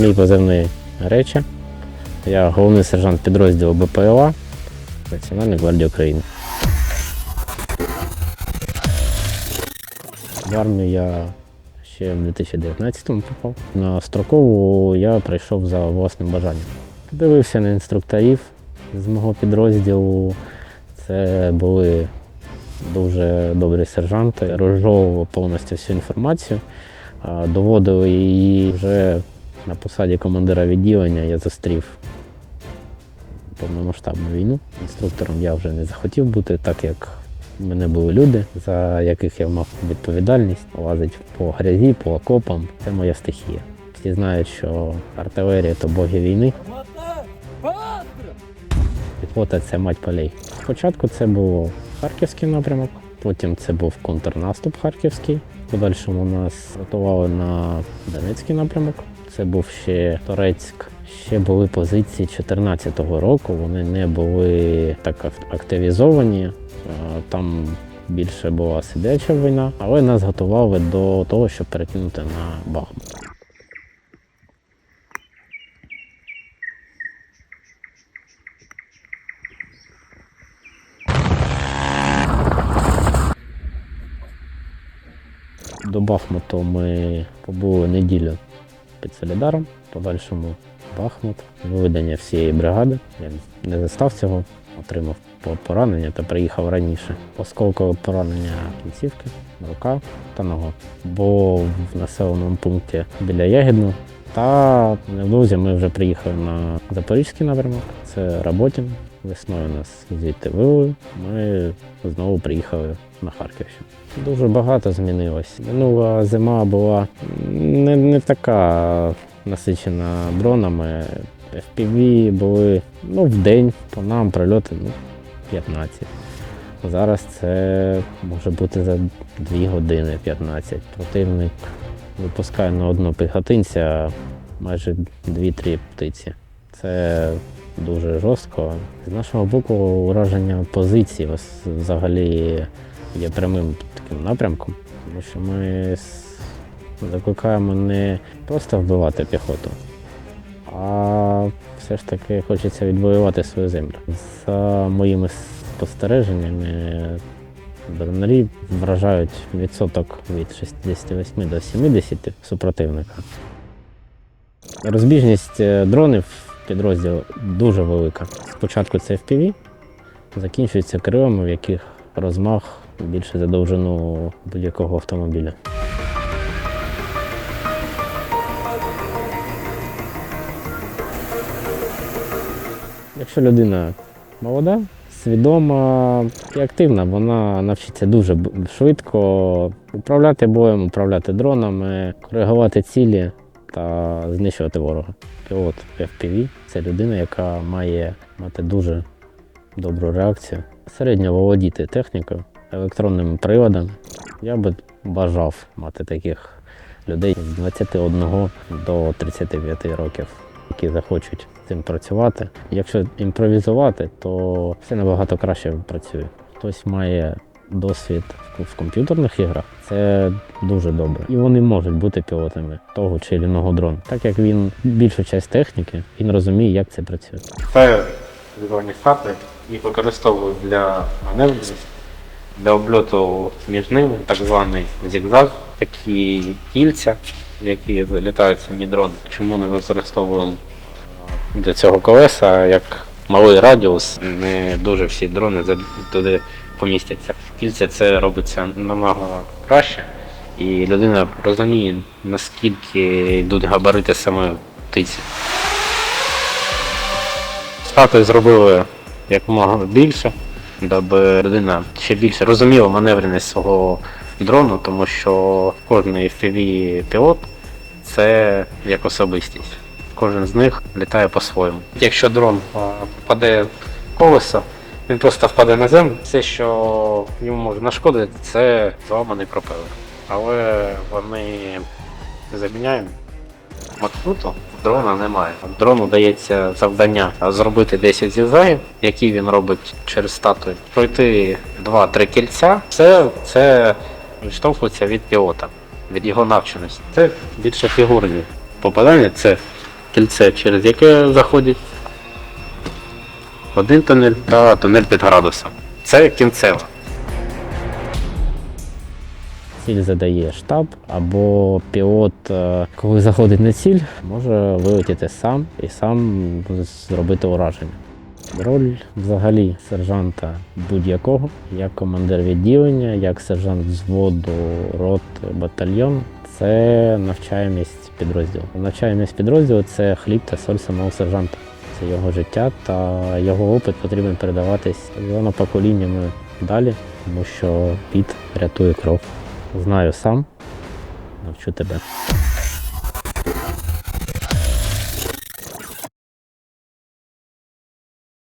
Мій позивний речі. Я головний сержант підрозділу БПЛА Національної гвардії України. В армію я ще в 2019-му попав. На строкову я прийшов за власним бажанням. Дивився на інструкторів з мого підрозділу. Це були дуже добрі сержанти, розжовували повністю всю інформацію, доводили її вже на посаді командира відділення. Я зустрів повномасштабну війну. Інструктором я вже не захотів бути, так як в мене були люди, за яких я мав відповідальність, лазить по грязі, по окопам. Це моя стихія. Всі знають, що артилерія то боги війни. Піхота це мать полей. Спочатку це був харківський напрямок, потім це був контрнаступ харківський. Подальшому нас готували на Донецький напрямок. Це був ще Торецьк. Ще були позиції 2014 року. Вони не були так активізовані. Е, Там більше була сидяча війна, але нас готували до того, щоб перекинути на Бахмут. До Бахмуту ми побули неділю під Солідаром, подальшому Бахмут, виведення всієї бригади. Я не застав цього, отримав поранення та приїхав раніше. Осколкове поранення кінцівки, рука та нога. Бо в населеному пункті біля Ягідну. Та невдовзі ми вже приїхали на Запорізький напрямок, це Работін. Весною нас звідти вивели. Ми знову приїхали на Харківщину. Дуже багато змінилось. Минула зима була не, не така насичена дронами. FPV були ну, в день, по нам прильоти ну, 15. Зараз це може бути за 2 години 15. Противник випускає на одного піхотинця майже 2-3 птиці. Це дуже жорстко. З нашого боку, ураження позицій взагалі є прямим таким напрямком, тому що ми закликаємо не просто вбивати піхоту, а все ж таки хочеться відвоювати свою землю. За моїми спостереженнями, дронарі вражають відсоток від 68 до 70 супротивника. Розбіжність е, дронів підрозділу дуже велика. Спочатку це FPV, закінчується крилами, в яких розмах більше за довжину будь-якого автомобіля. Якщо людина молода, свідома і активна, вона навчиться дуже швидко управляти боєм, управляти дронами, коригувати цілі та знищувати ворога. Пілот FPV це людина, яка має мати дуже добру реакцію, середньо володіти технікою, електронними приладами. Я би бажав мати таких людей з 21 до 35 років, які захочуть з цим працювати. Якщо імпровізувати, то все набагато краще працює. Хтось має досвід в- комп'ютерних іграх, це дуже добре. І вони можуть бути пілотами того чи іншого дрону. Так як він більшу часть техніки, він розуміє, як це працює. Це візуальні хати, їх використовують для маневрів, для обльоту між ними, так званий зігзаг, такі кільця, які залітають самі дрони. Чому не використовуємо для цього колеса, як малий радіус, не дуже всі дрони туди помістяться. Кільця це робиться намного краще, і людина розуміє, наскільки йдуть габарити самої птиці. Статуї зробили якомога більше, аби людина ще більше розуміла маневреність свого дрону, тому що кожний fpv пілот це як особистість. Кожен з них літає по-своєму. Якщо дрон попаде в колесо, він просто впаде на землю. Все, що йому може нашкодити, це зламаний пропелер. Але вони заміняємо маршруту дрона немає. Дрону дається завдання зробити 10 зігзагів, які він робить через статую, пройти 2-3 кільця. Все це відштовхується від пілота, від його навченості. Це більше фігурні попадання, це кільце, через яке заходить один тунель та тунель під градусом. Це кінцева. Ціль задає штаб, або пілот, е, коли заходить на ціль, може вилетіти сам і сам зробити ураження. Роль взагалі сержанта будь-якого, як командир відділення, як сержант взводу, рот, батальйон це навчаємість підрозділу. Навчаємість підрозділу це хліб та соль самого сержанта. Це його життя та його опит потрібен передаватись воно поколіннями далі, тому що піт рятує кров. Знаю сам, навчу тебе.